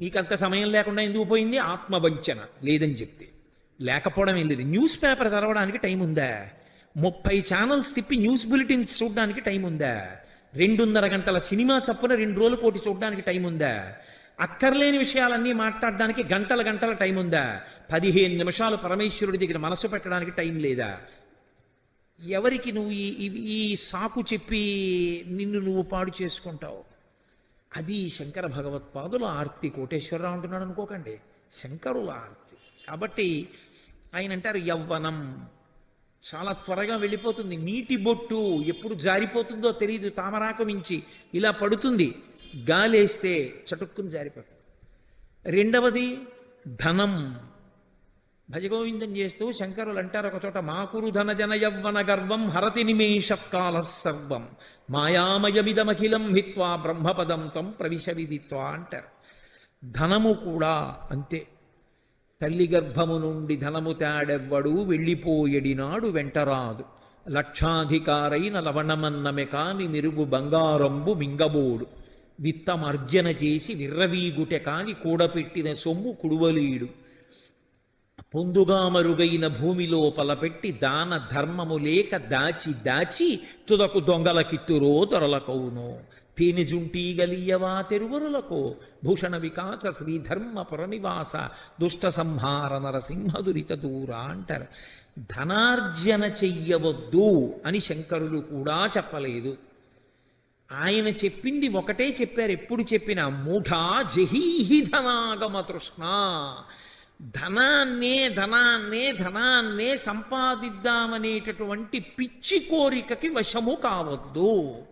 నీకంత సమయం లేకుండా ఎందుకు పోయింది? ఆత్మవంచన. లేదని చెప్తే. లేకపోవడం ఏం లేదు. న్యూస్ పేపర్ చదవడానికి టైం ఉందా? ముప్పై ఛానల్స్ తిప్పి న్యూస్ బులెటిన్స్ చూడడానికి టైం ఉందా? రెండున్నర గంటల సినిమా చప్పున రెండు రోజులు కోటి చూడడానికి టైం ఉందా? అక్కర్లేని విషయాలన్నీ మాట్లాడడానికి గంటల గంటల టైం ఉందా? పదిహేను నిమిషాలు పరమేశ్వరుడి దగ్గర మనసు పెట్టడానికి టైం లేదా? ఎవరికి నువ్వు ఈ ఈ- ఈ సాకు చెప్పి నిన్ను నువ్వు పాడు చేసుకుంటావు? అది శంకర భగవత్పాదుల ఆర్తి. కోటేశ్వరరావు అంటున్నాడు అనుకోకండి. శంకరుల ఆర్తి. కాబట్టి ఆయన అంటారు యవ్వనం. చాలా త్వరగా వెళ్ళిపోతుంది. నీటి బొట్టు ఎప్పుడు జారిపోతుందో తెలియదు తామరాకు మించి ఇలా పడుతుంది. గాలేస్తే చటుక్కుని జారిపోతుంది. రెండవది ధనం. భజగోవిందం చేస్తూ శంకరులు అంటారు ఒక చోట మాకురు ధన జన యవ్వన గర్వం హరతి నిమేషకాల సర్వం మాయామయమిదమఖిలం హిత్వా బ్రహ్మపదం తం ప్రవిశ విదిత్వా అంటారు. ధనము కూడా అంతే. తల్లి గర్భము నుండి ధనము తాడెవ్వడు వెళ్ళిపోయడినాడు వెంటరాదు. లక్షాధికారైన లవణమన్నమె కాని మెరుగు బంగారంబు మింగబోడు. విత్తమర్జన చేసి విర్రవీగుటె కాని కూడపెట్టిన సొమ్ము కుడువలీడు. పొందుగా మరుగైన భూమి లోపల పెట్టి దాన ధర్మము లేక దాచి దాచి తుదకు దొంగల కిత్తురో దొరలకౌను. తేనె జుంటీ గలియవా తెరువరులకు. భూషణ వికాస శ్రీధర్మ పురనివాస దుష్ట సంహార నరసింహ దురిత దూర అంటారు ధనార్జన చెయ్యవద్దు అని శంకరులు కూడా చెప్పలేదు. ఆయన చెప్పింది ఒకటే చెప్పారు. ఎప్పుడు చెప్పిన మూఢా జహీహి ధనాగమ తృష్ణ. ధనాన్నే ధనాన్నే ధనాన్నే సంపాదిద్దామనేటటువంటి పిచ్చి కోరికకి వశము కావద్దు.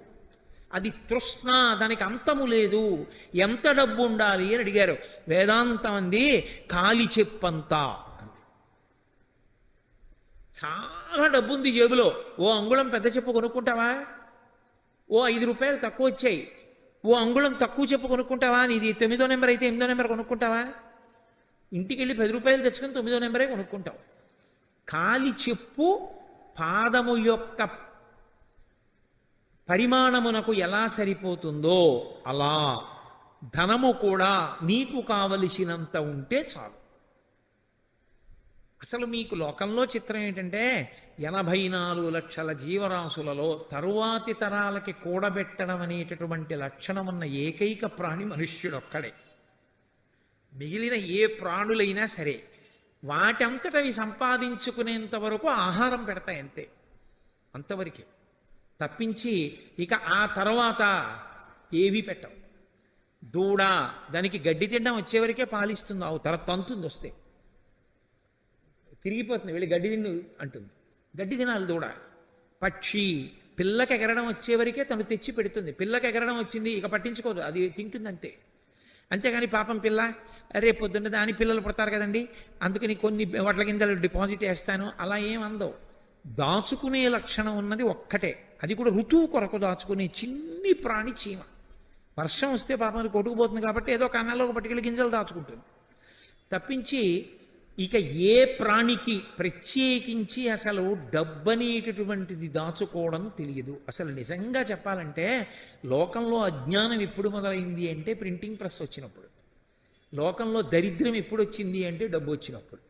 అది తృష్ణ దానికి అంతము లేదు. ఎంత డబ్బు ఉండాలి అని అడిగారు. వేదాంతం అంది కాలి చెప్పంతా. చాలా డబ్బు ఉంది జేబులో. ఓ అంగుళం పెద్ద చెప్పు కొనుక్కుంటావా? ఓ ఐదు రూపాయలు తక్కువ వచ్చాయి. ఓ అంగుళం తక్కువ చెప్పు కొనుక్కుంటావా? నీది తొమ్మిదో నెంబర్ అయితే ఎనిమిదో నెంబర్ కొనుక్కుంటావా? ఇంటికి వెళ్ళి పది రూపాయలు తెచ్చుకొని తొమ్మిదో నెంబరే కొనుక్కుంటావు కాలి చెప్పు పాదము యొక్క పరిమాణమునకు ఎలా సరిపోతుందో అలా ధనము కూడా నీకు కావలసినంత ఉంటే చాలు. అసలు మీకు లోకంలో చిత్రం ఏంటంటే ఎనభై నాలుగు లక్షల జీవరాశులలో తరువాతి తరాలకి కూడబెట్టడం అనేటటువంటి లక్షణం ఉన్న ఏకైక ప్రాణి మనుష్యుడొక్కడే. మిగిలిన ఏ ప్రాణులైనా సరే వాటంతటవి సంపాదించుకునేంత వరకు ఆహారం పెడతాయి అంతే. అంతవరకే. తప్పించి ఇక ఆ తర్వాత ఏవి పెట్టవు. దూడ దానికి గడ్డి తినడం వచ్చేవరకే పాలిస్తుంది. ఆవు తర్వాత తంతుంది వస్తే. తిరిగిపోతుంది. వెళ్ళి గడ్డి తిన్ను అంటుంది. గడ్డి తినాలి దూడ. పక్షి పిల్లకి ఎగరడం వచ్చేవరకే తను తెచ్చి పెడుతుంది. పిల్లకి ఎగరడం వచ్చింది ఇక పట్టించుకోదు. అది తింటుంది అంతే అంతేగాని పాపం పిల్ల రేపు పొద్దున్న దాని పిల్లలు పుడతారు కదండి. అందుకని కొన్ని వడ్ల గింజలు డిపాజిట్ వేస్తాను అలా ఏమందవు దాచుకునే లక్షణం ఉన్నది ఒక్కటే. అది కూడా ఋతువు కొరకు దాచుకునే చిన్ని ప్రాణి చీమ. వర్షం వస్తే పాపం కొట్టుకుపోతుంది కాబట్టి ఏదో కన్నాలో ఒక పట్టుకెళ్ళి గింజలు దాచుకుంటుంది. తప్పించి ఇక ఏ ప్రాణికి ప్రత్యేకించి అసలు డబ్బనేటటువంటిది దాచుకోవడం తెలియదు. అసలు నిజంగా చెప్పాలంటే లోకంలో అజ్ఞానం ఎప్పుడు మొదలైంది అంటే ప్రింటింగ్ ప్రెస్ వచ్చినప్పుడు. లోకంలో దరిద్రం ఎప్పుడు వచ్చింది అంటే డబ్బు వచ్చినప్పుడు.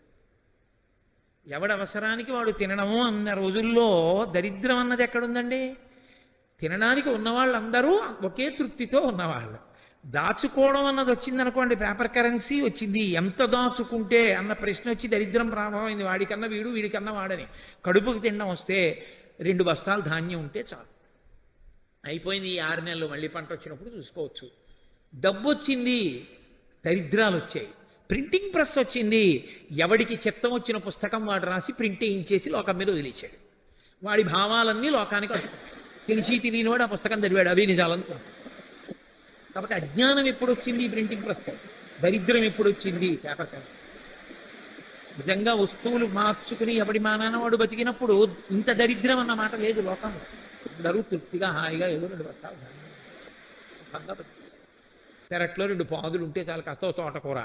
ఎవడ అవసరానికి వాడు తినడము అన్న రోజుల్లో దరిద్రం అన్నది ఎక్కడుందండి? తినడానికి ఉన్నవాళ్ళందరూ ఒకే తృప్తితో ఉన్నవాళ్ళు. దాచుకోవడం అన్నది వచ్చిందనుకోండి పేపర్ కరెన్సీ వచ్చింది ఎంత దాచుకుంటే అన్న ప్రశ్న వచ్చి దరిద్రం ప్రారంభమైంది. వాడికన్నా వీడు వీడికన్నా వాడని. కడుపుకి తినడం వస్తే రెండు బస్తాలు ధాన్యం ఉంటే చాలు. అయిపోయింది ఈ ఆరు నెలలు మళ్ళీ పంట వచ్చినప్పుడు చూసుకోవచ్చు. డబ్బు వచ్చింది దరిద్రాలు వచ్చాయి. ప్రింటింగ్ ప్రెస్ వచ్చింది ఎవడికి చిత్తం వచ్చిన పుస్తకం వాడు రాసి ప్రింట్ చేసి లోకం మీద వదిలేశాడు. వాడి భావాలన్నీ లోకానికి అందుతాయి. తెలిసి తెలియనివాడు ఆ పుస్తకం చదివాడు అవి నిజాలనుకో కాబట్టి అజ్ఞానం ఎప్పుడు వచ్చింది ప్రింటింగ్ ప్రెస్ దరిద్రం ఎప్పుడు వచ్చింది పేపర్ కరెన్సీ నిజంగా వస్తువులు మార్చుకుని ఎవడి మా నాన్నవాడు బతికినప్పుడు ఇంత దరిద్రం అన్న మాట లేదు లోకంలో. అందరూ తృప్తిగా హాయిగా ఏదో రెండు బస్తాలు పెరట్లో రెండు పాదులు ఉంటే చాలా కష్టం తోటకూర.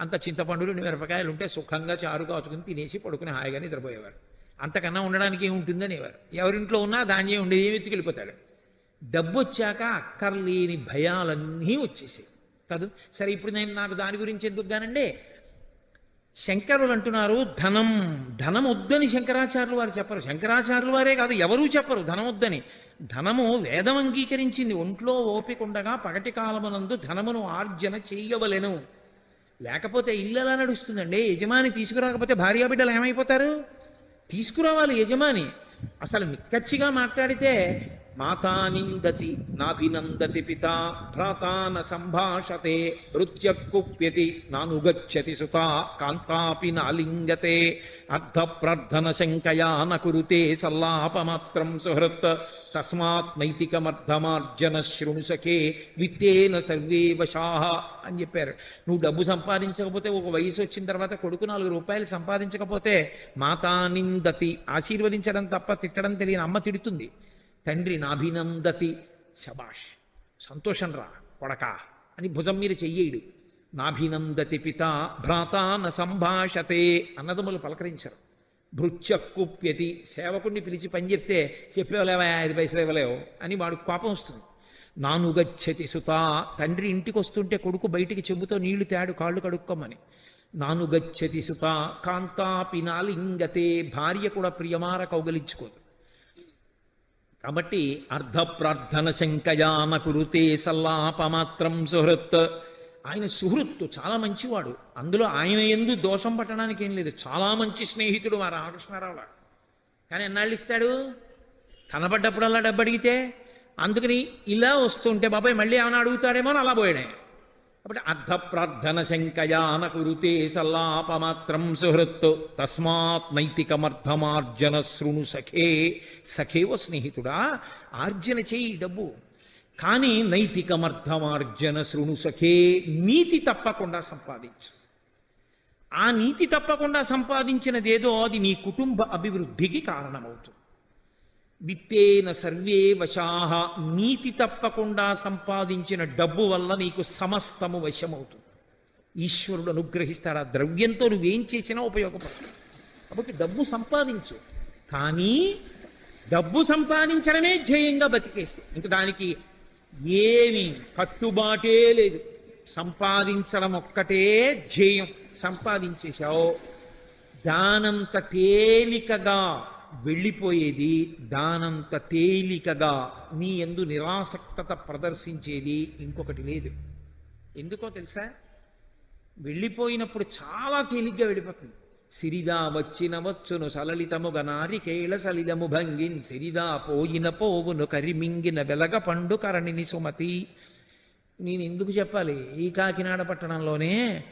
అంత చింతపండు రెండు మిరపకాయలు ఉంటే సుఖంగా చారు కాచుకుని తినేసి పడుకుని హాయిగా నిద్రపోయేవారు. అంతకన్నా ఉండడానికి ఏముంటుందనేవారు ఎవరింట్లో ఉన్నా ధాన్యం ఉండేది ఏమి ఎత్తుకెళ్ళిపోతాడు. డబ్బు వచ్చాక అక్కర్లేని భయాలన్నీ వచ్చేసాయి కాదు సరే ఇప్పుడు నేను నాకు దాని గురించి ఎందుకు గానండి శంకరులు అంటున్నారు ధనం ధనం వద్దని శంకరాచార్యులు వారు చెప్పరు. శంకరాచార్యులు వారే కాదు ఎవరూ చెప్పరు ధనం వద్దని. ధనము వేదం అంగీకరించింది ఒంట్లో ఓపికుండగా పగటి కాలమునందు ధనమును ఆర్జన చేయవలెను. లేకపోతే ఇల్లు ఎలా నడుస్తుందండి. యజమాని తీసుకురాకపోతే భార్యాబిడ్డలు ఏమైపోతారు? తీసుకురావాలి యజమాని. అసలు నిక్కచ్చిగా మాట్లాడితే మాతా నిందతి నాభినందతి పితా భ్రాతాన సంభాషతే నృత్యకుప్యతి నానుగచ్చతి సుత కాంతాపి నాలింగతే అర్ధప్రార్థన శంకయా న కురుతే సల్లాపమాత్రం సుహృత్ తస్మాత్ నైతికమర్థమార్జన శృణుసకే విత్తేన సర్వే వశాహ అని చెప్పారు. నువ్వు డబ్బు సంపాదించకపోతే ఒక వయసు వచ్చిన తర్వాత కొడుకు నాలుగు రూపాయలు సంపాదించకపోతే మాతా నిందతి ఆశీర్వదించడం తప్ప తిట్టడం తెలియని అమ్మ తిడుతుంది. తండ్రి నాభినందతి. శబాష్ సంతోషం రా కొడకా అని భుజం మీద చెయ్యేడు. నాభినందతి పిత భ్రాత న సంభాషతే అన్నదమ్ములు పలకరించరు. భృత్యక్కుప్యతి సేవకుణ్ణి పిలిచి పని చెప్తే చెప్పేవలేవా ఐదు పైసలు ఇవ్వలేవు అని వాడు కోపం వస్తుంది. నానుగచ్చతి సుత తండ్రి ఇంటికి వస్తుంటే కొడుకు బయటికి చెబుతో నీళ్ళు తేడు కాళ్ళు కడుక్కోమని. నానుగచ్చతి సుత కాంతాపి నాలింగతే భార్య కూడా ప్రియమార కౌగలించుకోదు. కాబట్టి అర్ధప్రార్థన శంకయాన కురుతే సల్లాపమాత్రం సుహృత్. ఆయన సుహృత్తు చాలా మంచివాడు. అందులో ఆయన ఎందు దోషం పట్టడానికి ఏం లేదు. చాలా మంచి స్నేహితుడు మా రామకృష్ణారావు కానీ ఎన్నాళ్ళు ఇస్తాడు? కనబడ్డప్పుడల్లా డబ్బు అడిగితే అందుకని ఇలా వస్తుంటే బాబాయ్ మళ్ళీ ఏమైనా అడుగుతాడేమో అని అలా పోయాడు కాబట్టి అర్ధప్రార్థన శంకయాన కురుతే సల్లాపమాత్రం సుహృత్ తస్మాత్ నైతికమర్థమార్జన శృణు సఖే. సఖేవ స్నేహితుడా ఆర్జన చేయి డబ్బు. కానీ నైతికమర్థమార్జన శృణు సఖే నీతి తప్పకుండా సంపాదించు. ఆ నీతి తప్పకుండా సంపాదించినదేదో అది నీ కుటుంబ అభివృద్ధికి కారణమవుతుంది. విత్తేన సర్వే వశాహ నీతి తప్పకుండా సంపాదించిన డబ్బు వల్ల నీకు సమస్తము వశమవుతుంది. ఈశ్వరుడు అనుగ్రహిస్తాడు. ఆ ద్రవ్యంతో నువ్వేం చేసినా ఉపయోగపడుతుంది కాబట్టి డబ్బు సంపాదించు. కానీ డబ్బు సంపాదించడమే ధ్యేయంగా బతికేస్తుంది ఇంక దానికి ఏమి కట్టుబాటే లేదు. సంపాదించడం ఒక్కటే ధ్యేయం. సంపాదించేశావు. దానంత తేలికగా వెళ్ళిపోయేది దానంత తేలికగా నీ ఎందు నిరాసక్తత ప్రదర్శించేది ఇంకొకటి లేదు. ఎందుకో తెలుసా? వెళ్ళిపోయినప్పుడు చాలా తేలిగ్గా వెళ్ళిపోతుంది. సిరిదా వచ్చిన వచ్చును సలలితముగ నారికేళ సలిలము భంగిన్ సిరిదా పోయిన పోవును కరిమింగిన వెలగ పండు కరణిని సుమతి. నేను ఎందుకు చెప్పాలి? ఈ కాకినాడ పట్టణంలోనే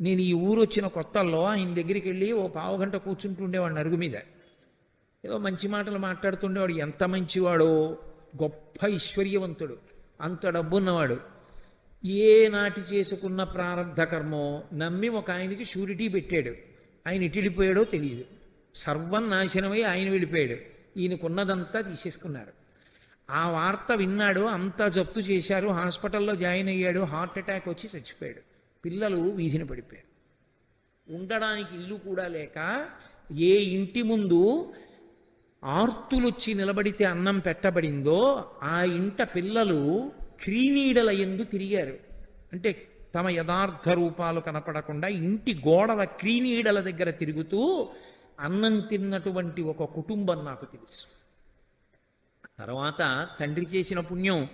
నేను ఈ ఊరు వచ్చిన కొత్తల్లో ఆయన దగ్గరికి వెళ్ళి ఓ పావు గంట కూర్చుంటుండేవాడిని అరుగు మీద. ఏదో మంచి మాటలు మాట్లాడుతుండేవాడు. ఎంత మంచివాడో గొప్ప ఐశ్వర్యవంతుడు అంత డబ్బున్నవాడు. ఏ నాటి చేసుకున్న ప్రారంధ కర్మో నమ్మి ఒక ఆయనకి షూరిటీ పెట్టాడు. ఆయన ఇటు తెలియదు. సర్వం నాశనమై ఆయన వెళ్ళిపోయాడు. ఈయనకున్నదంతా తీసేసుకున్నారు. ఆ వార్త విన్నాడు అంతా జప్తు చేశారు హాస్పిటల్లో జాయిన్ అయ్యాడు హార్ట్ అటాక్ వచ్చి చచ్చిపోయాడు. పిల్లలు వీధిన పడిపోయారు. ఉండడానికి ఇల్లు కూడా లేక ఏ ఇంటి ముందు ఆర్తులొచ్చి నిలబడితే అన్నం పెట్టబడిందో ఆ ఇంట పిల్లలు క్రీనీడల ఎందు తిరిగారు. అంటే తమ యథార్థ రూపాలు కనపడకుండా ఇంటి గోడల క్రీనీడల దగ్గర తిరుగుతూ అన్నం తిన్నటువంటి ఒక కుటుంబం నాకు తెలుసు. తర్వాత తండ్రి చేసిన పుణ్యం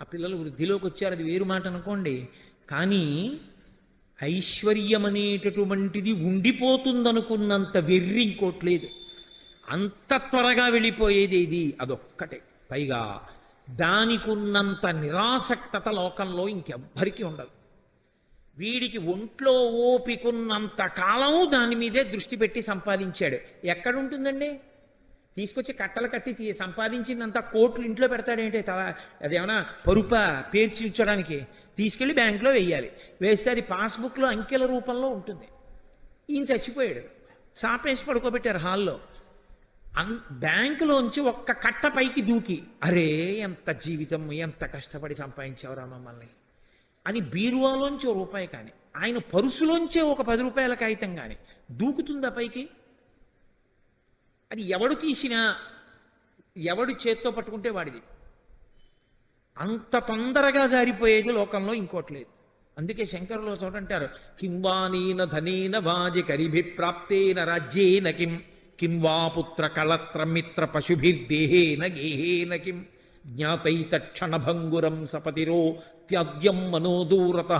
ఆ పిల్లలు వృద్ధిలోకి వచ్చారు అది వేరు మాట అనుకోండి. కానీ ఐశ్వర్యం అనేటటువంటిది ఉండిపోతుందనుకున్నంత వెర్రి ఇంకోట్లేదు అంత త్వరగా వెళ్ళిపోయేది ఇది. అదొక్కటే. పైగా దానికున్నంత నిరాసక్తత లోకంలో ఇంకెవ్వరికీ ఉండదు. వీడికి ఒంట్లో ఓపికున్నంత కాలం దాని మీదే దృష్టి పెట్టి సంపాదించాడు. ఎక్కడుంటుందండి? తీసుకొచ్చి కట్టలు కట్టి తీ- సంపాదించిందంత కోట్లు ఇంట్లో పెడతాడేంటి? తల అదేమన్నా పరుప పేర్చి ఉంచడానికి? తీసుకెళ్ళి బ్యాంకులో వెయ్యాలి వేస్తే అది పాస్బుక్లో అంకెల రూపంలో ఉంటుంది. ఈయన చచ్చిపోయాడు. చాపేసి పడుకోబెట్టారు హాల్లో. అన్ బ్యాంకులోంచి ఒక్క కట్ట పైకి దూకి. అరే ఎంత జీవితం ఎంత కష్టపడి సంపాదించావురా మమ్మల్ని. అని బీరువాలోంచి ఓ రూపాయి కానీ ఆయన పరుసులోంచే ఒక పది రూపాయల కాగితం కానీ దూకుతుందా పైకి? అది ఎవడు తీసినా ఎవడు చేత్తో పట్టుకుంటే వాడిది. అంత తొందరగా జారిపోయేది లోకంలో ఇంకోటి లేదు. అందుకే శంకరులు తోట అంటారు కింవానీన ధనీన వాజి కరిభి ప్రాప్తేన రాజ్యేన కిం. కిం వా పుత్ర కళత్ర పశుభిర్దేహేన గేహేన కిం జ్ఞాతైతక్షణభంగురం సపతిరో త్యాద్యం మనోదూరత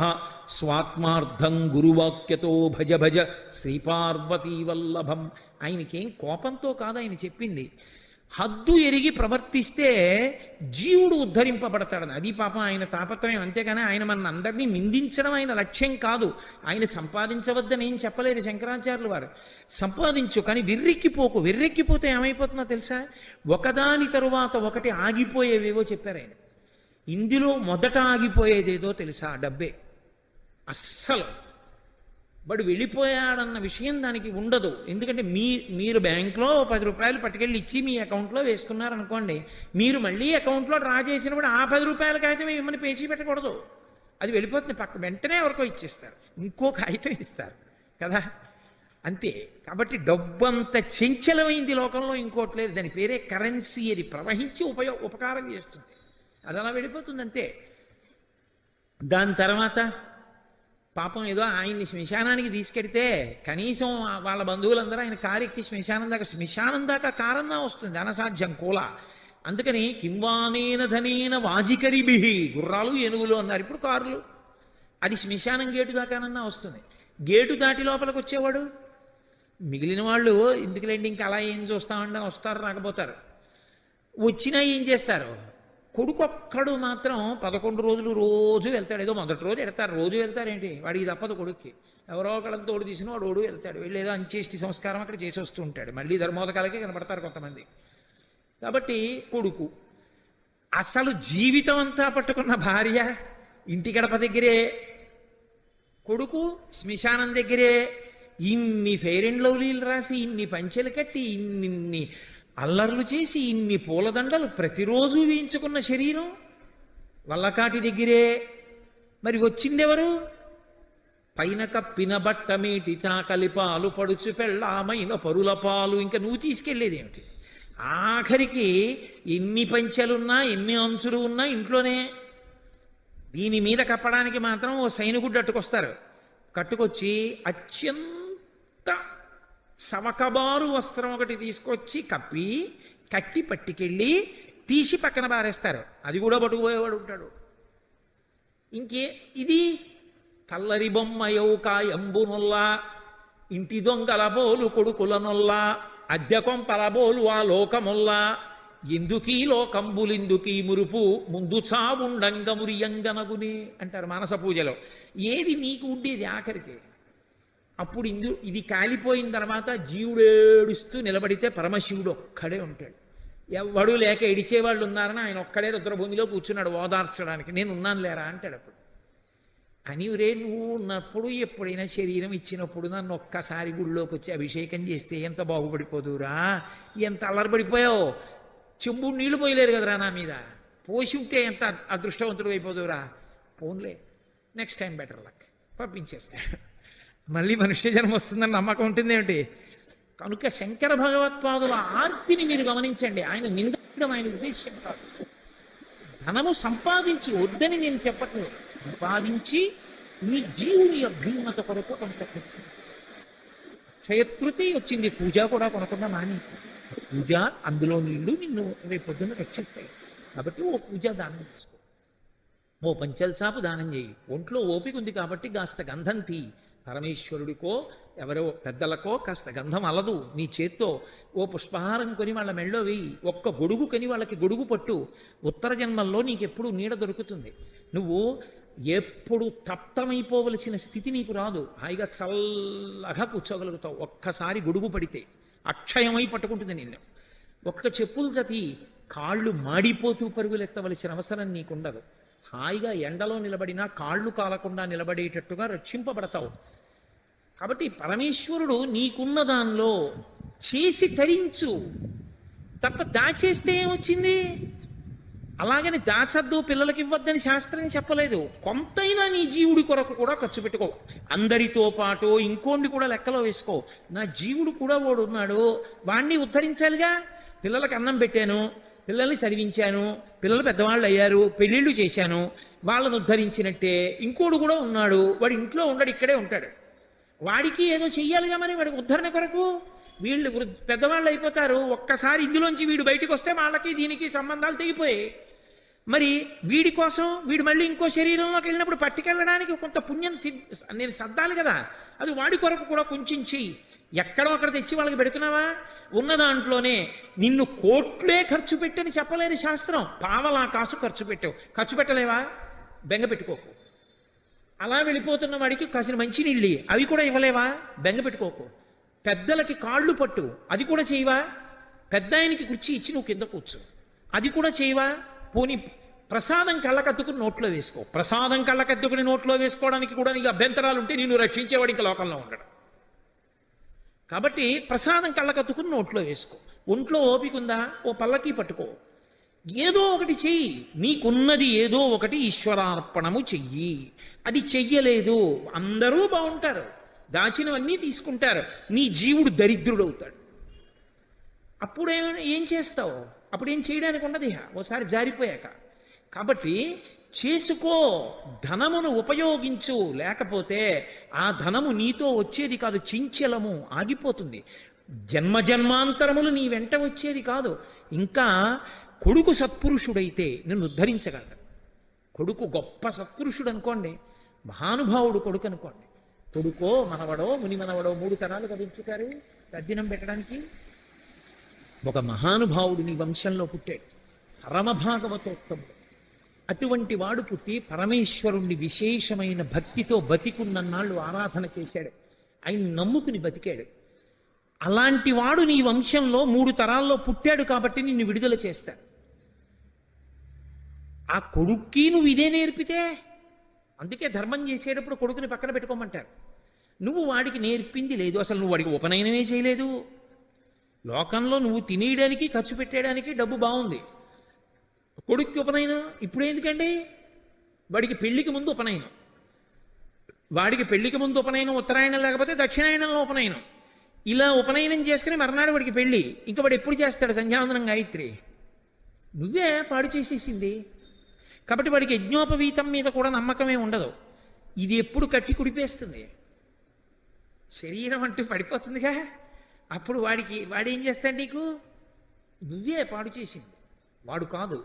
స్వాత్మార్థం గురువాక్యతో భజ భజ శ్రీపార్వతీవల్లభం ఆయనకేం కోపంతో కాదు ఆయన చెప్పింది హద్దు ఎరిగి ప్రవర్తిస్తే జీవుడు ఉద్ధరింపబడతాడని. అది పాపం ఆయన తాపత్రయం. అంతేగాని ఆయన మన అందరినీ నిందించడం ఆయన లక్ష్యం కాదు. ఆయన సంపాదించవద్దని ఏం చెప్పలేదు శంకరాచార్యులు వారు. సంపాదించు కానీ వెర్రెక్కిపోకు. వెర్రెక్కిపోతే ఏమైపోతుందో తెలుసా? ఒకదాని తరువాత ఒకటి ఆగిపోయేవేవో చెప్పారు ఆయన. ఇందులో మొదట ఆగిపోయేదేదో తెలుసా? డబ్బే. అస్సలు. వాడు వెళ్ళిపోయాడన్న విషయం దానికి ఉండదు. ఎందుకంటే మీ మీరు బ్యాంక్లో పది రూపాయలు పట్టుకెళ్ళి ఇచ్చి మీ అకౌంట్లో వేసుకున్నారనుకోండి మీరు మళ్ళీ అకౌంట్లో డ్రా చేసినప్పుడు ఆ పది రూపాయల మిమ్మల్ని పేచీ పెట్టకూడదు. అది వెళ్ళిపోతుంది పక్క వెంటనే ఎవరికో ఇచ్చేస్తారు ఇంకో కాగితం ఇస్తారు కదా? అంతే. కాబట్టి డబ్బు అంత చెంచలమైంది లోకంలో ఇంకోటి లేదు. దాని పేరే కరెన్సీ. అది ప్రవహించి ఉపయోగ ఉపకారం చేస్తుంది. అది అలా వెళ్ళిపోతుంది అంతే. దాని తర్వాత పాపం ఏదో ఆయన్ని శ్మశానానికి తీసుకెడితే కనీసం వాళ్ళ బంధువులందరూ ఆయన కారు ఎక్కి శ్మశానం దాకా శ్మశానం దాకా కారన్నా వస్తుంది అనసాధ్యం కూల. అందుకని కింవానేన ధనేన వాజికరిబిహి గుర్రాలు ఏనుగులు అన్నారు ఇప్పుడు కారులు. అది శ్మశానం గేటు దాకానన్నా వస్తుంది. గేటు దాటి లోపలికి వచ్చేవాడు? మిగిలిన వాళ్ళు ఎందుకులేండి ఇంకా అలా ఏం చూస్తామంటే వస్తారు రాకపోతారు. వచ్చినా ఏం చేస్తారు? కొడుకొక్కడు మాత్రం పదకొండు రోజులు రోజు వెళ్తాడు. ఏదో మొదటి రోజు వెళ్తారు రోజు వెళ్తారేంటి? వాడికి తప్పదు కొడుక్కి. ఎవరో ఒకళ్ళని తోడు తీసిన వాడు ఓడు వెళ్తాడు. వెళ్ళి ఏదో అంచేష్టి సంస్కారం అక్కడ చేసి వస్తూ ఉంటాడు. మళ్ళీ ధర్మోదకాలకే కనబడతారు కొంతమంది. కాబట్టి కొడుకు అసలు జీవితం అంతా పట్టుకున్న భార్య ఇంటి గడప దగ్గరే కొడుకు శ్మశానం దగ్గరే ఇన్ని ఫెయిర్ అండ్ లవ్లీలు రాసి ఇన్ని పంచెలు కట్టి ఇన్ని అల్లర్లు చేసి ఇన్ని పూలదండలు ప్రతిరోజు వేయించుకున్న శరీరం? వల్లకాటి దగ్గరే. మరి వచ్చిందెవరు? పైన కప్పిన బట్టమేటి చాకలి పాలు పడుచు పెళ్ళామైన పరుల పాలు ఇంకా నువ్వు తీసుకెళ్ళేది ఏమిటి ఆఖరికి ఎన్ని పంచెలున్నా ఎన్ని అంచులు ఉన్నా ఇంట్లోనే. దీని మీద కప్పడానికి మాత్రం ఓ సైనికుడు అట్టుకొస్తారు. కట్టుకొచ్చి అత్యంత సమకబారు వస్త్రం ఒకటి తీసుకొచ్చి కప్పి కట్టి పట్టుకెళ్ళి తీసి పక్కన పారేస్తారు. అది కూడా పట్టుకుపోయేవాడు ఉంటాడు. ఇంకే ఇది కల్లరి బొమ్మ ఎంబునుల్లా ఇంటి దొంగల బోలు కొడుకులనుల్లా అద్దె కొంపల బోలు ఆ లోకముల్లా. ఎందుకీ లోకంబులిందుకీ మురుపు ముందు చావుండంగ మురియంగనగుని అంటారు మానస పూజలో. ఏది నీకు ఉండేది ఆఖరికి? అప్పుడు ఇందు ఇది కాలిపోయిన తర్వాత జీవుడు ఏడుస్తూ నిలబడితే పరమశివుడు ఒక్కడే ఉంటాడు. ఎవడు లేక ఇడిచేవాళ్ళు ఉన్నారని ఆయన ఒక్కడే రుద్రభూమిలో కూర్చున్నాడు ఓదార్చడానికి. నేను ఉన్నాను లేరా అంటాడు అప్పుడు. అని రే నువ్వు ఉన్నప్పుడు ఎప్పుడైనా శరీరం ఇచ్చినప్పుడు నన్ను ఒక్కసారి గుళ్ళోకి వచ్చి అభిషేకం చేస్తే ఎంత బాగుపడిపోదురా ఎంత అల్లరిపడిపోయావు? చెంబు నీళ్ళు పోయలేదు కదరా నా మీద? పోసి ఉంటే ఎంత అదృష్టవంతుడు అయిపోదురా పోన్లే. Next time better luck. పంపించేస్తాడు. మళ్ళీ మనుష్య జన్మ వస్తుందని నమ్మకం ఉంటుందేమిటి? కనుక శంకర భగవత్పాదుల ఆర్తిని మీరు గమనించండి. ఆయన నిందడం ఆయన ఉద్దేశ్యం కాదు. ధనము సంపాదించి వద్దని నేను చెప్పట్లేదు. సంపాదించి మీ జీవుని అభ్యున్నత కొరకు కొంత క్షయతృతి వచ్చింది. పూజ కూడా కొనకుండా మాని పూజ అందులో నీళ్ళు నిన్ను రేపు పొద్దున్న రక్షిస్తాయి. కాబట్టి ఓ పూజ దానం చేసుకో. ఓ పంచల్ చాపు దానం చేయి. ఒంట్లో ఓపిక ఉంది కాబట్టి కాస్త గంధం తీ పరమేశ్వరుడికో ఎవరో పెద్దలకో కాస్త గంధం అలదు నీ చేత్తో. ఓ పుష్పహారం కొని వాళ్ళ మెళ్ళో వేయి. ఒక్క గొడుగు కొని వాళ్ళకి గొడుగు పట్టు. ఉత్తర జన్మల్లో నీకు ఎప్పుడు నీడ దొరుకుతుంది. నువ్వు ఎప్పుడు తప్తమైపోవలసిన స్థితి నీకు రాదు. హాయిగా చల్లగా కూర్చోగలుగుతావు. ఒక్కసారి గొడుగు పడితే అక్షయమై పట్టుకుంటుంది నిన్ను. ఒక్క చెప్పులు జతి కాళ్ళు మాడిపోతూ పరుగులెత్తవలసిన అవసరం నీకుండదు. హాయిగా ఎండలో నిలబడినా కాళ్ళు కాలకుండా నిలబడేటట్టుగా రక్షింపబడతావు. కాబట్టి పరమేశ్వరుడు నీకున్న దానిలో చేసి తరించు. తప్ప దాచేస్తే ఏమొచ్చింది? అలాగని దాచద్దు పిల్లలకి ఇవ్వద్దని శాస్త్రం చెప్పలేదు. కొంతైనా నీ జీవుడి కొరకు కూడా ఖర్చు పెట్టుకో. అందరితో పాటు ఇంకోండి కూడా లెక్కలో వేసుకో. నా జీవుడు కూడా వాడు ఉన్నాడు వాణ్ణి ఉద్ధరించాలిగా? పిల్లలకి అన్నం పెట్టాను పిల్లల్ని చదివించాను పిల్లలు పెద్దవాళ్ళు అయ్యారు పెళ్ళిళ్ళు చేశాను. వాళ్ళను ఉద్ధరించినట్టే ఇంకోడు కూడా ఉన్నాడు. వాడు ఇంట్లో ఉండడు ఇక్కడే ఉంటాడు. వాడికి ఏదో చెయ్యాలిగా మరి వాడికి ఉద్ధరణ కొరకు? వీళ్ళు పెద్దవాళ్ళు అయిపోతారు. ఒక్కసారి ఇందులోంచి వీడు బయటకు వస్తే వాళ్ళకి దీనికి సంబంధాలు తెగిపోయాయి. మరి వీడి కోసం వీడు మళ్ళీ ఇంకో శరీరంలోకి వెళ్ళినప్పుడు పట్టుకెళ్ళడానికి కొంత పుణ్యం సిద్- నేను సర్దాలి కదా. అది వాడి కొరకు కూడా కొంచెం చెయ్యి ఎక్కడో అక్కడ తెచ్చి వాళ్ళకి పెడుతున్నావా? ఉన్న దాంట్లోనే నిన్ను కోట్లే ఖర్చు పెట్టని చెప్పలేదు శాస్త్రం. పావలా కాసు ఖర్చు పెట్టావు. ఖర్చు పెట్టలేవా? బెంగ పెట్టుకోకు. అలా వెళ్ళిపోతున్న వాడికి కాసిన మంచినీళ్ళు ఇయ్యి. అవి కూడా ఇవ్వలేవా? బెంగ పెట్టుకోకు. పెద్దలకి కాళ్ళు పట్టు. అది కూడా చేయవా? పెద్ద ఆయనకి కుర్చీ ఇచ్చి నువ్వు కింద కూర్చో. అది కూడా చేయవా? పోని ప్రసాదం కళ్ళకద్దుకుని నోట్లో వేసుకో. ప్రసాదం కళ్ళకద్దుకుని నోట్లో వేసుకోవడానికి కూడా నీకు అభ్యంతరాలు ఉంటే నేను రక్షించేవాడు ఇంకా లోకంలో ఉండడం. కాబట్టి ప్రసాదం కళ్ళకద్దుకుని నోట్లో వేసుకో. ఒంట్లో ఓపిక ఉందా? ఓ పల్లకి పట్టుకో. ఏదో ఒకటి చెయ్యి. నీకున్నది ఏదో ఒకటి ఈశ్వరార్పణము చెయ్యి. అది చెయ్యలేదు. అందరూ బాగుంటారు దాచినవన్నీ తీసుకుంటారు. నీ జీవుడు దరిద్రుడవుతాడు. అప్పుడు ఏం చేస్తావు? అప్పుడు ఏం చేయడానికి ఉండదు ఓసారి జారిపోయాక. కాబట్టి చేసుకో. ధనమును ఉపయోగించు. లేకపోతే ఆ ధనము నీతో వచ్చేది కాదు. చించలము. ఆగిపోతుంది. జన్మ జన్మాంతరములు నీ వెంట వచ్చేది కాదు. ఇంకా కొడుకు సత్పురుషుడైతే నిన్ను ఉద్ధరించగలడు. కొడుకు గొప్ప సత్పురుషుడు అనుకోండి మహానుభావుడు కొడుకు అనుకోండి. కొడుకో మనవడో ముని మనవడో మూడు తరాలు కదించుతారు తద్దినం పెట్టడానికి ఒక మహానుభావుడు నీ వంశంలో పుట్టాడు. పరమభాగవతోత్తముడు అటువంటి వాడు పుట్టి పరమేశ్వరుణ్ణి విశేషమైన భక్తితో బతికున్నన్నాళ్ళు ఆరాధన చేశాడు. ఆయన నమ్ముకుని బతికాడు. అలాంటి వాడు నీ వంశంలో మూడు తరాల్లో పుట్టాడు కాబట్టి నిన్ను విడుదల చేస్తాడు. ఆ కొడుక్కి నువ్వు ఇదే నేర్పితే అందుకే ధర్మం చేసేటప్పుడు కొడుకుని పక్కన పెట్టుకోమంటారు. నువ్వు వాడికి నేర్పింది లేదు అసలు నువ్వు వాడికి ఉపనయనమే చేయలేదు. లోకంలో నువ్వు తినేయడానికి ఖర్చు పెట్టేయడానికి డబ్బు బాగుంది. కొడుక్కి ఉపనయనం ఇప్పుడు ఎందుకండి? వాడికి పెళ్ళికి ముందు ఉపనయనం. వాడికి పెళ్ళికి ముందు ఉపనయనం ఉత్తరాయణం లేకపోతే దక్షిణాయనంలో ఉపనయనం. ఇలా ఉపనయనం చేసుకుని మర్నాడు వాడికి పెళ్ళి ఇంకా వాడు ఎప్పుడు చేస్తాడు సంధ్యావందనం గాయత్రి? నువ్వే పాడు చేసేసింది. కాబట్టి వాడికి యజ్ఞోపవీతం మీద కూడా నమ్మకమే ఉండదు. ఇది ఎప్పుడు కట్టి కుడిపేస్తుంది? శరీరం అంటూ పడిపోతుందిగా? అప్పుడు వాడికి వాడేం చేస్తాడు నీకు? నువ్వే పాడు చేసింది. వాడు కాదు.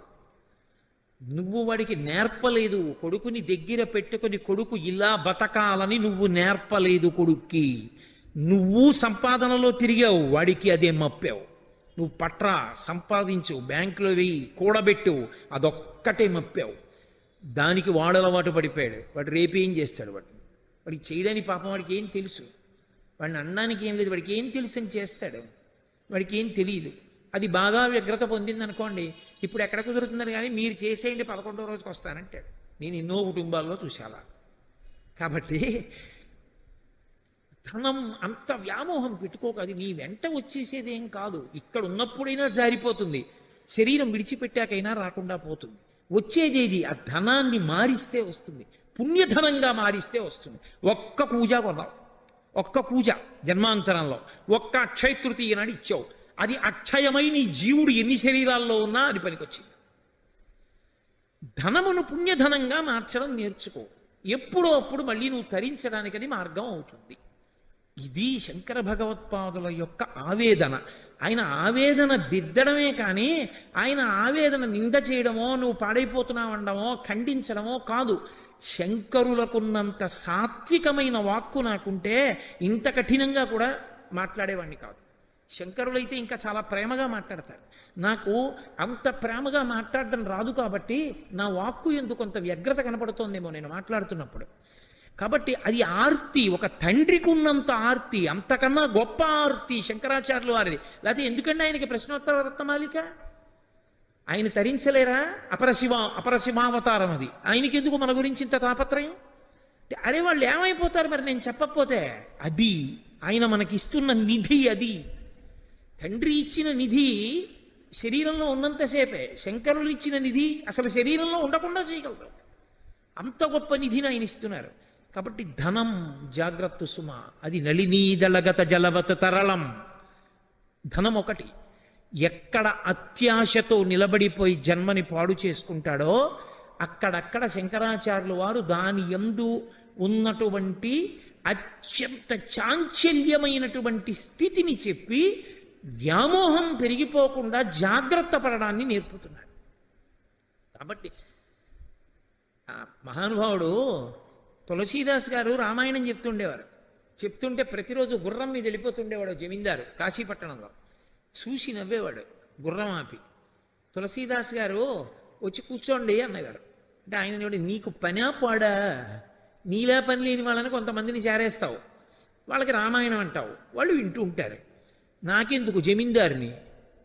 నువ్వు వాడికి నేర్పలేదు కొడుకుని దగ్గర పెట్టుకుని కొడుకు ఇలా బతకాలని నువ్వు నేర్పలేదు కొడుక్కి. నువ్వు సంపాదనలో తిరిగావు వాడికి అదే మప్పావు. నువ్వు పట్రా సంపాదించు బ్యాంకులో వెయ్యి కూడబెట్టు అదొక్కటే మప్పావు. దానికి వాడు అలవాటు పడిపోయాడు. వాడు రేపేం చేస్తాడు వాడు? వాడికి చేయడానికి పాపం వాడికి ఏం తెలుసు? వాడిని అన్నానికి ఏం లేదు వాడికి ఏం తెలుసు అని చేస్తాడు. వాడికి ఏం తెలియదు. అది బాగా వ్యగ్రత పొందిందనుకోండి ఇప్పుడు ఎక్కడ కుదురుతుందని కానీ మీరు చేసేయండి పదకొండో రోజుకి వస్తానంటాడు నేను ఎన్నో కుటుంబాల్లో చూసాలా కాబట్టి ధనం అంత వ్యామోహం పెట్టుకోక అది నీ వెంట వచ్చేసేది ఏం కాదు. ఇక్కడ ఉన్నప్పుడైనా జారిపోతుంది. శరీరం విడిచిపెట్టాకైనా రాకుండా పోతుంది. వచ్చేదేది? ఆ ధనాన్ని మారిస్తే వస్తుంది. పుణ్యధనంగా మారిస్తే వస్తుంది. ఒక్క పూజ కొన్నావు. ఒక్క పూజ జన్మాంతరంలో. ఒక్క అక్షయ తృతీయ నాడు ఇచ్చావు. అది అక్షయమై నీ జీవుడు ఎన్ని శరీరాల్లో ఉన్నా అది పనికొచ్చింది. ధనమును పుణ్యధనంగా మార్చడం నేర్చుకో. ఎప్పుడో అప్పుడు మళ్ళీ నువ్వు తరించడానికని మార్గం అవుతుంది. ఇది శంకర భగవత్పాదుల యొక్క ఆవేదన. ఆయన ఆవేదన దిద్దడమే కానీ ఆయన ఆవేదన నింద చేయడమో నువ్వు పాడైపోతున్నావు అనడమో ఖండించడమో కాదు. శంకరులకున్నంత సాత్వికమైన వాక్కు నాకుంటే ఇంత కఠినంగా కూడా మాట్లాడేవాడిని కాదు. శంకరులైతే ఇంకా చాలా ప్రేమగా మాట్లాడతారు. నాకు అంత ప్రేమగా మాట్లాడడం రాదు కాబట్టి నా వాక్కు ఎందుకు కొంత వ్యగ్రత కనపడుతోందేమో నేను మాట్లాడుతున్నప్పుడు. కాబట్టి అది ఆర్తి ఒక తండ్రికి ఉన్నంత ఆర్తి అంతకన్నా గొప్ప ఆర్తి శంకరాచార్యులు వారిది. లేకపోతే ఎందుకంటే ఆయనకి ప్రశ్నోత్తర రత్నమాలిక ఆయన తరించలేరా? అపరశివ అపరశివావతారం అది. ఆయనకి ఎందుకు మన గురించి ఇంత తాపత్రయం? అరే వాళ్ళు ఏమైపోతారు మరి నేను చెప్పకపోతే? అది ఆయన మనకిస్తున్న నిధి అది. తండ్రి ఇచ్చిన నిధి శరీరంలో ఉన్నంతసేపే. శంకరులు ఇచ్చిన నిధి అసలు శరీరంలో ఉండకుండా చేయగలరు. అంత గొప్ప నిధిని ఆయన ఇస్తున్నారు. కాబట్టి ధనం జాగ్రత్త సుమ అది నళినీదళగత జలవత తరళం. ధనం ఒకటి. ఎక్కడ అత్యాశతో నిలబడిపోయి జన్మని పాడు చేసుకుంటాడో అక్కడక్కడ శంకరాచార్యులు వారు దాని ఎందు ఉన్నటువంటి అత్యంత చాంచల్యమైనటువంటి స్థితిని చెప్పి వ్యామోహం పెరిగిపోకుండా జాగ్రత్త పడడాన్ని నేర్పుతున్నాడు కాబట్టి మహానుభావుడు తులసీదాస్ గారు రామాయణం చెప్తుండేవారు. చెప్తుంటే ప్రతిరోజు గుర్రం మీద వెళ్ళిపోతుండేవాడు జమీందారు కాశీపట్టణంలో. చూసి నవ్వేవాడు గుర్రం ఆపి. తులసీదాస్ గారు వచ్చి కూర్చోండి అన్నగారు. అంటే ఆయన చూడు నీకు పనా పాడా? నీలా పని లేని వాళ్ళని కొంతమందిని చేరేస్తావు. వాళ్ళకి రామాయణం అంటావు. వాళ్ళు వింటూ ఉంటారు. నాకెందుకు జమీందారిని?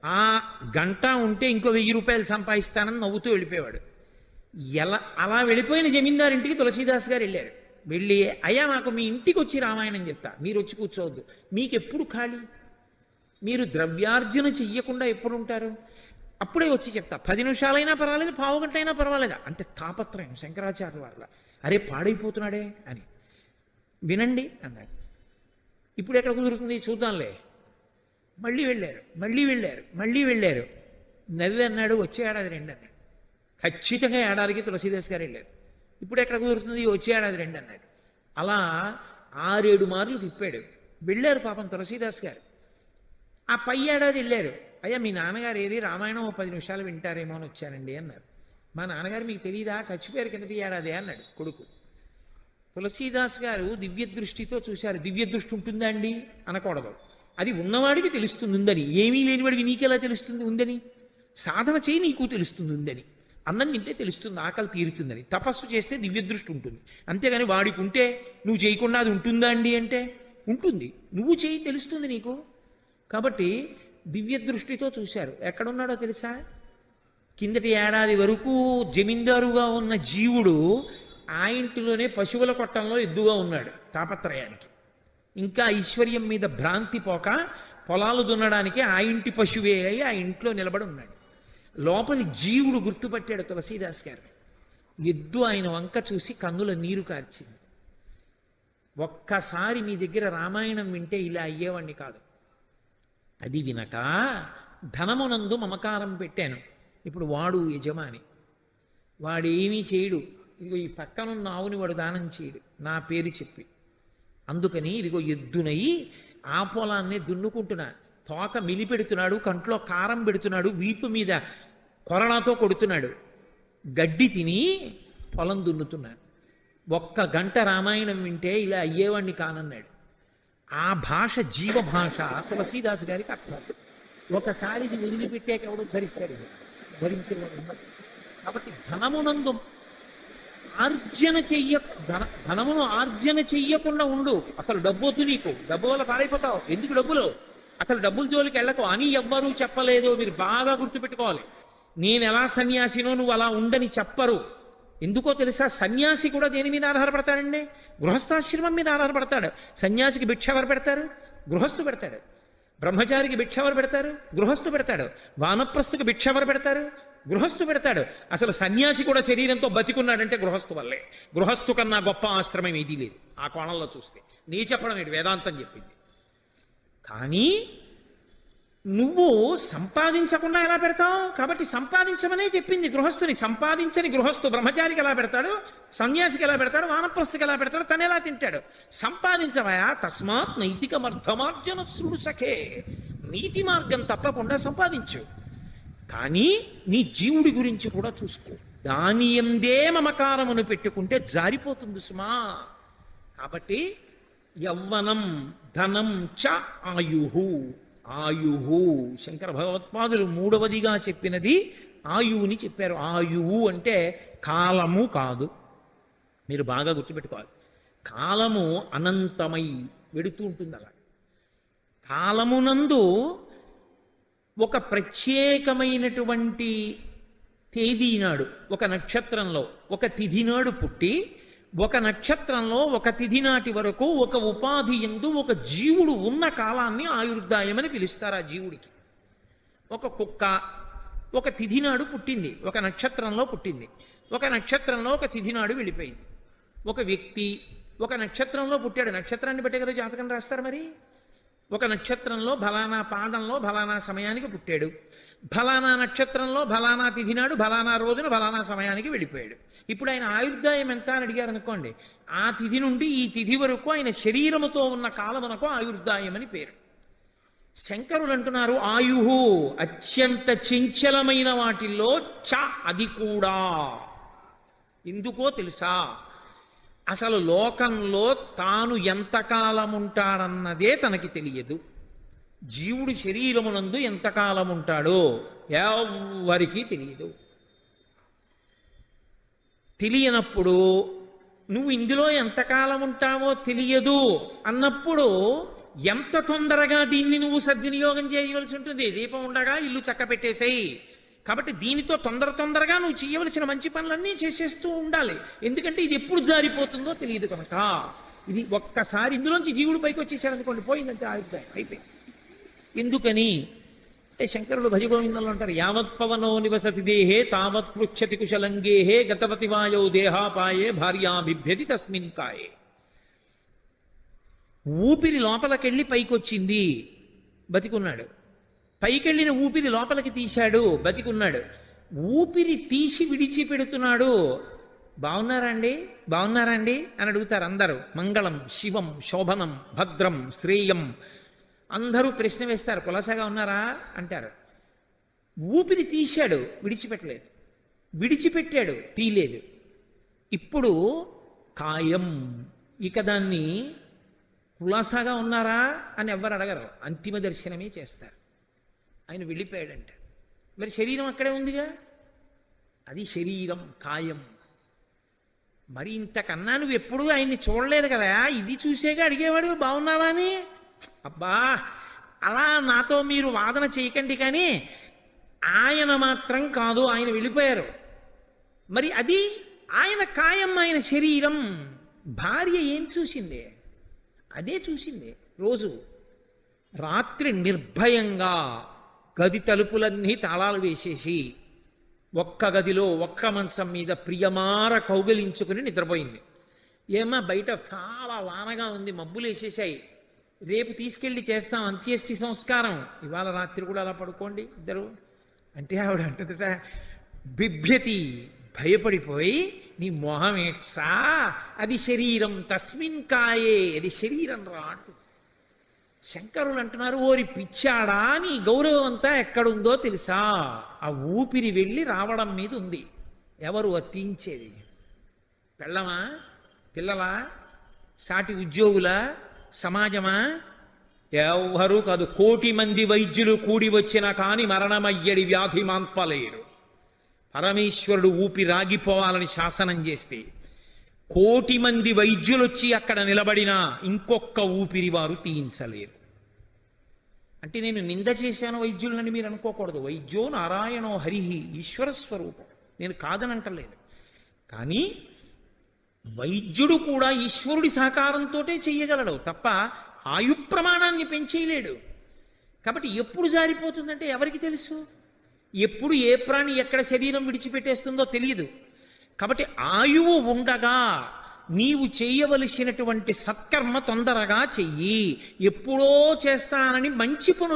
ఆ గంట ఉంటే ఇంకో వెయ్యి రూపాయలు సంపాదిస్తానని నవ్వుతూ వెళ్ళిపోయేవాడు. ఎలా అలా వెళ్ళిపోయిన జమీందారింటికి తులసీదాస్ గారు వెళ్ళారు. వెళ్ళి అయ్యా నాకు మీ ఇంటికి వచ్చి రామాయణం చెప్తా. మీరు వచ్చి కూర్చోవద్దు. మీకు ఎప్పుడు ఖాళీ? మీరు ద్రవ్యార్జన చెయ్యకుండా ఎప్పుడు ఉంటారు అప్పుడే వచ్చి చెప్తా. పది నిమిషాలైనా పర్వాలేదు పావు గంట అయినా పర్వాలేదు. అంటే తాపత్రయం శంకరాచార్య వల్ల అరే పాడైపోతున్నాడే అని. వినండి అన్నాడు. ఇప్పుడు ఎక్కడ కుదురుతుంది? చూద్దాంలే. మళ్ళీ వెళ్ళారు. మళ్ళీ వెళ్ళారు. మళ్ళీ వెళ్ళారు. నవ్వి అన్నాడు వచ్చే ఏడాది రెండు అన్నాడు ఖచ్చితంగా ఏడాదికి తులసీదాస్ గారు వెళ్ళారు. ఇప్పుడు ఎక్కడ కుదురుతుంది? వచ్చే ఏడాది రెండు అన్నారు. అలా ఆరేడు మార్లు తిప్పాడు. వెళ్ళారు పాపం తులసీదాస్ గారు. ఆ పై ఏడాది వెళ్ళారు. అయ్యా మీ నాన్నగారు ఏది? రామాయణం ఓ పది నిమిషాలు వింటారేమో అని వచ్చానండి అన్నారు. మా నాన్నగారు మీకు తెలియదా చచ్చిపోయారు కిందటి ఏడాది అన్నాడు కొడుకు. తులసీదాస్ గారు దివ్య దృష్టితో చూశారు. దివ్య దృష్టి ఉంటుందా అండి? అనకూడదు. అది ఉన్నవాడికి తెలుస్తుంది ఉందని ఏమీ లేనివాడికి నీకెలా తెలుస్తుంది ఉందని? సాధన చేయి నీకు తెలుస్తుంది ఉందని అన్నం తింటే తెలుస్తుంది ఆకలి తీరుతుందని. తపస్సు చేస్తే దివ్య దృష్టి ఉంటుంది. అంతేగాని వాడికి ఉంటే నువ్వు చేయకుండా అది ఉంటుందా అండి అంటే? ఉంటుంది. నువ్వు చేయి తెలుస్తుంది నీకు. కాబట్టి దివ్య దృష్టితో చూశారు. ఎక్కడున్నాడో తెలుసా? కిందటి ఏడాది వరకు జమీందారుగా ఉన్న జీవుడు ఆ ఇంటిలోనే పశువుల కొట్టంలో ఎద్దుగా ఉన్నాడు తాపత్రయానికి. ఇంకా ఐశ్వర్యం మీద భ్రాంతి పోక పొలాలు దున్నడానికి ఆ ఇంటి పశువే అయి ఆ ఇంట్లో నిలబడి ఉన్నాడు. లోపలి జీవుడు గుర్తుపట్టాడు తులసీదాస్ గారు. ఎద్దు ఆయన వంక చూసి కన్నుల నీరు కార్చింది. ఒక్కసారి మీ దగ్గర రామాయణం వింటే ఇలా అయ్యేవాణ్ణి కాదు. అది వినక ధనమునందు మమకారం పెట్టాను. ఇప్పుడు వాడు యజమాని. వాడేమీ చేయడు. ఇదిగో ఈ పక్కనున్న ఆవుని వాడు దానం చేయడు. నా పేరు చెప్పి. అందుకని ఇదిగో ఎద్దునై ఆ పొలాన్నే దున్నుకుంటున్నాను. తోక మిలిపెడుతున్నాడు కంట్లో కారం పెడుతున్నాడు వీపు మీద కొరణతో కొడుతున్నాడు. గడ్డి తిని పొలం దున్నుతున్నాడు. ఒక్క గంట రామాయణం వింటే ఇలా అయ్యేవాణ్ణి కానన్నాడు. ఆ భాష జీవ భాష తులసీదాస్ గారికి అర్థం. ఒకసారి ఇది వదిలిపెట్టాక ఎవడు ధరిస్తాడు? ధరించేవాడు కాబట్టి ధనమునందు ఆర్జన చెయ్య ధన ధనమును ఆర్జన చెయ్యకుండా ఉండు. అసలు డబ్బు వద్దు నీకు. డబ్బు వల్ల పారైపోతావు ఎందుకు డబ్బులు? అసలు డబ్బుల జోలికి వెళ్ళకు. అని ఎవ్వరూ చెప్పలేదు. మీరు బాగా గుర్తుపెట్టుకోవాలి. నేను ఎలా సన్యాసినో నువ్వు అలా ఉండని చెప్పరు. ఎందుకో తెలుసా? సన్యాసి కూడా దేని మీద ఆధారపడతాడండి? గృహస్థాశ్రమం మీద ఆధారపడతాడు. సన్యాసికి భిక్ష ఎవరు పెడతారు? గృహస్థు పెడతాడు. బ్రహ్మచారికి భిక్ష ఎవరు పెడతారు? గృహస్థు పెడతాడు. వానప్రస్థుకి భిక్ష ఎవరు పెడతారు? గృహస్థు పెడతాడు. అసలు సన్యాసి కూడా శరీరంతో బతికున్నాడంటే గృహస్థు వల్లే. గృహస్థు కన్నా గొప్ప ఆశ్రమం ఏదీ లేదు. ఆ కోణంలో చూస్తే. నీ చెప్పడం ఏంటి వేదాంతం చెప్పింది. కానీ నువ్వు సంపాదించకుండా ఎలా పెడతావు? కాబట్టి సంపాదించమనే చెప్పింది గృహస్థుని. సంపాదించని గృహస్థు బ్రహ్మచారికి ఎలా పెడతాడు? సన్యాసికి ఎలా పెడతాడు? వానప్రస్థికి ఎలా పెడతాడు? తను ఎలా తింటాడు? సంపాదించవయా? తస్మాత్ నైతికమర్థమార్జన శృడు నీతి మార్గం తప్పకుండా సంపాదించు. కానీ నీ జీవుడి గురించి కూడా చూసుకో. దాని ఎందే మమకారమును పెట్టుకుంటే జారిపోతుంది సుమా. కాబట్టి యవ్వనం ధనం చ ఆయుహు ఆయుహు శంకర భగవత్పాదులు మూడవదిగా చెప్పినది ఆయువుని చెప్పారు. ఆయువు అంటే కాలము కాదు. మీరు బాగా గుర్తుపెట్టుకోవాలి. కాలము అనంతమై వెడుతూ ఉంటుంది అలా. కాలమునందు ఒక ప్రత్యేకమైనటువంటి తేదీ నాడు ఒక నక్షత్రంలో ఒక తిథి నాడు పుట్టి ఒక నక్షత్రంలో ఒక తిథి నాటి వరకు ఒక ఉపాధి ఎందు ఒక జీవుడు ఉన్న కాలాన్ని ఆయుర్దాయమని పిలుస్తారు ఆ జీవుడికి. ఒక కుక్క ఒక తిథి నాడు పుట్టింది ఒక నక్షత్రంలో పుట్టింది ఒక నక్షత్రంలో ఒక తిథి నాడు వెళ్ళిపోయింది. ఒక వ్యక్తి ఒక నక్షత్రంలో పుట్టాడు. నక్షత్రాన్ని బట్టే కదా జాతకం రాస్తారు మరి? ఒక నక్షత్రంలో బలానా పాదంలో బలానా సమయానికి పుట్టాడు. బలానా నక్షత్రంలో బలానా తిథి నాడు బలానా రోజున బలానా సమయానికి వెళ్ళిపోయాడు. ఇప్పుడు ఆయన ఆయుర్దాయం ఎంత అని అడిగారు అనుకోండి ఆ తిథి నుండి ఈ తిథి వరకు ఆయన శరీరముతో ఉన్న కాలమునకు ఆయుర్దాయం అని పేరు. శంకరులు అంటున్నారు ఆయుహు అత్యంత చంచలమైన వాటిల్లో చ అది కూడా. ఎందుకో తెలుసా? అసలు లోకంలో తాను ఎంతకాలం ఉంటాడన్నదే తనకి తెలియదు. జీవుడు శరీరమునందు ఎంతకాలం ఉంటాడో ఎవ్వరికీ తెలియదు. తెలియనప్పుడు నువ్వు ఇందులో ఎంతకాలం ఉంటావో తెలియదు అన్నప్పుడు ఎంత తొందరగా దీన్ని నువ్వు సద్వినియోగం చేయవలసి ఉంటుంది? దీపం ఉండగా ఇల్లు చక్క పెట్టేసేయి కాబట్టి దీనితో తొందర తొందరగా నువ్వు చేయవలసిన మంచి పనులన్నీ చేసేస్తూ ఉండాలి. ఎందుకంటే ఇది ఎప్పుడు జారిపోతుందో తెలియదు కనుక. ఇది ఒక్కసారి ఇందులోంచి జీవుడు పైకి వచ్చేసారనుకోండి పోయిందంటే ఆయుర్దాయం అయిపోయింది. ఎందుకని? అంటే శంకరులు భజగోవిందంలో అంటారు యావత్ పవనో నివసతి దేహే తావత్ పృక్షతి కుశలంగేహే గతవతి వాయో దేహాపాయే భార్యాభిభ్యతి తస్మిన్ కాయే. ఊపిరి లోపలికెళ్ళి పైకొచ్చింది బతికున్నాడు. పైకెళ్ళిన ఊపిరి లోపలికి తీశాడు బతికున్నాడు. ఊపిరి తీసి విడిచిపెడుతున్నాడు. పెడుతున్నాడు బాగున్నారండి బాగున్నారా అండి? అని అడుగుతారు అందరూ. మంగళం శివం శోభనం భద్రం శ్రేయం. అందరూ ప్రశ్న వేస్తారు కులసగా ఉన్నారా? అంటారు. ఊపిరి తీశాడు విడిచిపెట్టలేదు. విడిచిపెట్టాడు తీయలేదు. ఇప్పుడు కాయం ఇక దాన్ని కులాసాగా ఉన్నారా? అని ఎవ్వరు అడగరు. అంతిమ దర్శనమే చేస్తారు. ఆయన వెళ్ళిపోయాడంట. మరి శరీరం అక్కడే ఉందిగా? అది శరీరం కాయం. మరి ఇంతకన్నా నువ్వు ఎప్పుడూ ఆయన్ని చూడలేదు కదా? ఇది చూసేగా అడిగేవాడు బాగున్నావా అని? అబ్బా అలా నాతో మీరు వాదన చేయకండి కానీ ఆయన మాత్రం కాదు ఆయన వెళ్ళిపోయారు. మరి అది ఆయన కాయం ఆయన శరీరం. భార్య ఏం చూసింది? అదే చూసింది. రోజు రాత్రి నిర్భయంగా గది తలుపులన్నీ తాళాలు వేసేసి ఒక్క గదిలో ఒక్క మంచం మీద ప్రియమార కౌగిలించుకుని నిద్రపోయింది. ఏమా బయట చాలా వానగా ఉంది మబ్బులు వేసేసాయి రేపు తీసుకెళ్ళి చేస్తాం అంత్యేష్టి సంస్కారం. ఇవాళ రాత్రి కూడా అలా పడుకోండి ఇద్దరు. అంటే ఆవిడ అంటుందట బిభ్యతి భయపడిపోయి నీ మొహం ఏట్సా అది శరీరం తస్మిన్ కాయే అది శరీరం రా అంటుంది శంకరులు అంటున్నారు ఓరి పిచ్చాడా నీ గౌరవం అంతా ఎక్కడుందో తెలుసా? ఆ ఊపిరి వెళ్ళి రావడం మీద ఉంది. ఎవరు అతించేది? పెళ్ళమా? పిల్లలా? సాటి ఉద్యోగుల? సమాజమా? ఎవ్వరూ కాదు కోటి మంది వైద్యులు కూడి వచ్చిన కాని మరణమయ్యడి వ్యాధి మాన్పలేరు. పరమేశ్వరుడు ఊపి రాగిపోవాలని శాసనం చేస్తే కోటి మంది వైద్యులొచ్చి అక్కడ నిలబడినా ఇంకొక్క ఊపిరి వారు తీయించలేరు. అంటే నేను నింద చేశాను వైద్యులని మీరు అనుకోకూడదు. వైద్యో నారాయణో హరిహి ఈశ్వర స్వరూపం. నేను కాదనంటలేదు. కానీ వైద్యుడు కూడా ఈశ్వరుడి సహకారంతో చేయగలడు తప్ప ఆయు ప్రమాణాన్ని పెంచేయలేడు. కాబట్టి ఎప్పుడు జారిపోతుందంటే ఎవరికి తెలుసు? ఎప్పుడు ఏ ప్రాణి ఎక్కడ శరీరం విడిచిపెట్టేస్తుందో తెలియదు. కాబట్టి ఆయువు ఉండగా నీవు చేయవలసినటువంటి సత్కర్మ తొందరగా చెయ్యి. ఎప్పుడో చేస్తానని మంచి పనులు